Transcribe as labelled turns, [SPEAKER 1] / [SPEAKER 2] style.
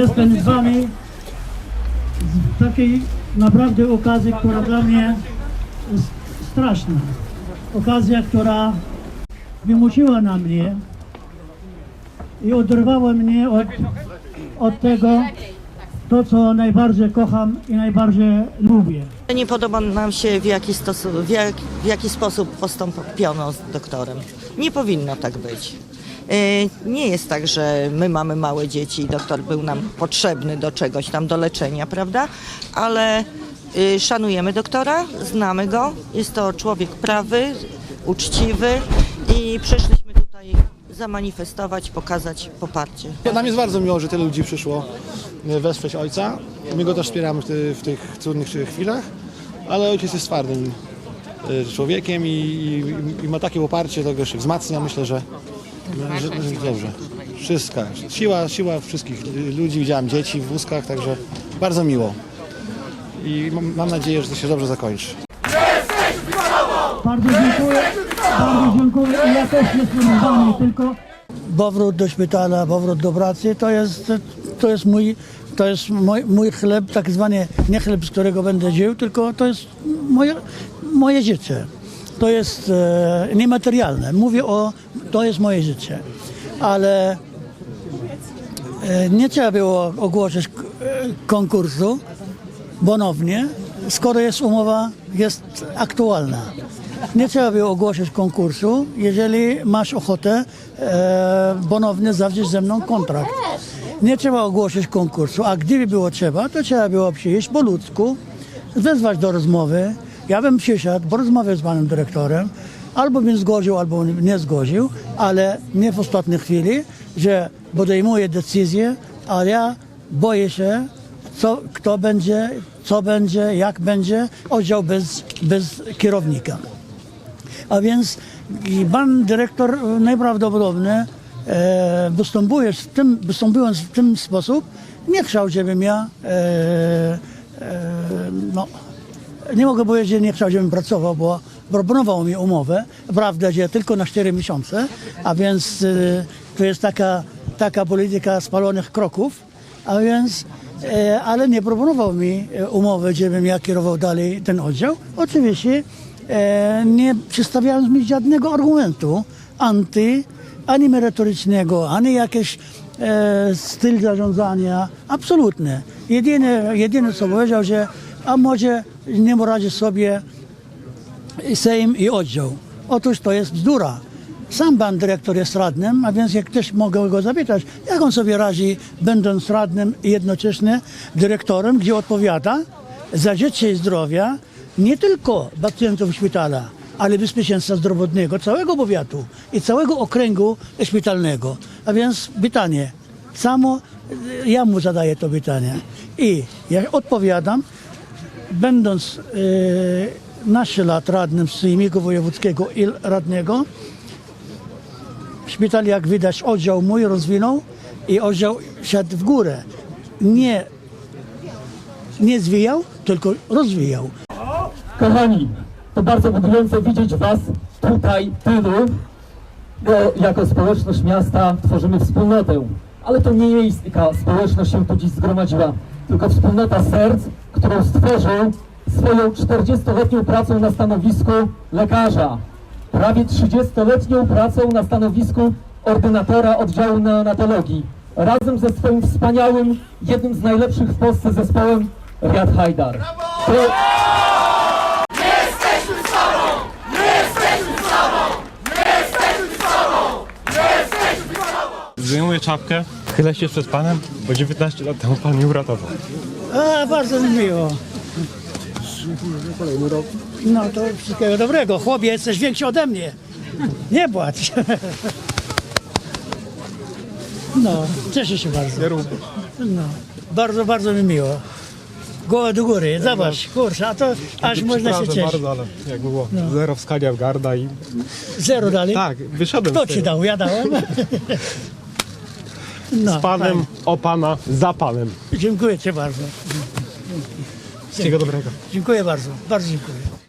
[SPEAKER 1] Jestem z Wami z takiej naprawdę okazji, która dla mnie jest straszna. Okazja, która wymusiła na mnie i oderwała mnie od, od tego, to co najbardziej kocham i najbardziej lubię.
[SPEAKER 2] Nie podoba nam się w jaki, w jak, w jaki sposób postąpiono z doktorem. Nie powinno tak być. Yy, Nie jest tak, że my mamy małe dzieci i doktor był nam potrzebny do czegoś tam, do leczenia, prawda? Ale yy, szanujemy doktora, znamy go, jest to człowiek prawy, uczciwy i przyszliśmy tutaj zamanifestować, pokazać poparcie.
[SPEAKER 3] Nam jest bardzo miło, że tyle ludzi przyszło e, wesprzeć ojca. My go też wspieramy w, ty, w tych trudnych chwilach, ale ojciec jest twardym e, człowiekiem i, i, i ma takie poparcie, to go się wzmacnia. Myślę, że, dobrze. Wszystko. Siła, siła wszystkich ludzi. Widziałem dzieci w wózkach, także bardzo miło. I mam, mam nadzieję, że to się dobrze zakończy.
[SPEAKER 1] Bardzo dziękuję, bardzo dziękuję i ja też jestem z Wami, tylko powrót do szpitala, powrót do pracy to jest, to jest mój to jest mój, mój chleb, tak zwany nie chleb, z którego będę żył, tylko to jest moje, moje życie. To jest e, niematerialne. Mówię o, to jest moje życie. Ale e, nie trzeba było ogłosić e, konkursu ponownie, skoro jest umowa, jest aktualna. Nie trzeba było ogłosić konkursu, jeżeli masz ochotę e, ponownie zawrzeć ze mną kontrakt. Nie trzeba ogłosić konkursu, a gdyby było trzeba, to trzeba było przyjść po ludzku, wezwać do rozmowy. Ja bym przyszedł, porozmawiał z panem dyrektorem, albo bym zgodził, albo nie zgodził, ale nie w ostatniej chwili, że podejmuję decyzję, a ja boję się, co, kto będzie, co będzie, jak będzie, oddział bez, bez kierownika. A więc pan dyrektor najprawdopodobniej e, występuje w tym, występując w ten sposób, nie chciał, żebym ja e, e, no, nie mogę powiedzieć, że nie chciał, żebym pracował, bo proponował mi umowę, prawda, że tylko na 4 miesiące, a więc e, to jest taka, taka polityka spalonych kroków, a więc, e, ale nie proponował mi e, umowy, żebym ja kierował dalej ten oddział. Oczywiście e, nie przedstawiając mi żadnego argumentu anty, ani merytorycznego, ani jakiś e, styl zarządzania, absolutnie. Jedyne, jedyne co powiedział, że a może nie poradzi sobie Sejm i oddział. Otóż to jest bzdura. Sam pan dyrektor jest radnym, a więc jak też mogę go zapytać, jak on sobie radzi, będąc radnym i jednocześnie dyrektorem, gdzie odpowiada za życie i zdrowia nie tylko pacjentów szpitala, ale bezpieczeństwa zdrowotnego całego powiatu i całego okręgu szpitalnego. A więc pytanie, samo ja mu zadaję to pytanie i ja odpowiadam, będąc e, naście lat radnym z Sejmiku Wojewódzkiego i radnego, szpital, jak widać, oddział mój rozwinął i oddział szedł w górę. Nie, nie zwijał, tylko rozwijał.
[SPEAKER 4] Kochani, to bardzo budujące widzieć Was tutaj, tylu, bo jako społeczność miasta tworzymy wspólnotę. Ale to nie miejska społeczność się tu dziś zgromadziła, tylko wspólnota serc, którą stworzył swoją 40-letnią pracą na stanowisku lekarza, prawie 30-letnią pracą na stanowisku ordynatora oddziału neonatologii, razem ze swoim wspaniałym, jednym z najlepszych w Polsce zespołem Riad Hajdar.
[SPEAKER 5] Zdejmuję czapkę, chylę się przed panem, bo 19 lat temu pan mnie uratował.
[SPEAKER 1] A, bardzo mi miło. No to wszystkiego dobrego. Chłopie, jesteś większy ode mnie. Nie płacz. No, cieszę się bardzo. No, bardzo, bardzo mi miło. Głowę do góry, zobacz, kurczę, a to aż można się
[SPEAKER 5] Przepraszam
[SPEAKER 1] cieszyć.
[SPEAKER 5] bardzo, ale jak było zero wskania w garda i
[SPEAKER 1] Zero dalej.
[SPEAKER 5] tak, wyszedłem
[SPEAKER 1] Kto
[SPEAKER 5] z
[SPEAKER 1] ci dał? Ja dałem. No,
[SPEAKER 5] Z panem,
[SPEAKER 1] fajnie.
[SPEAKER 5] o pana, za panem.
[SPEAKER 1] Dziękuję ci bardzo.
[SPEAKER 5] Wszystkiego dobrego.
[SPEAKER 1] Dziękuję bardzo, bardzo dziękuję.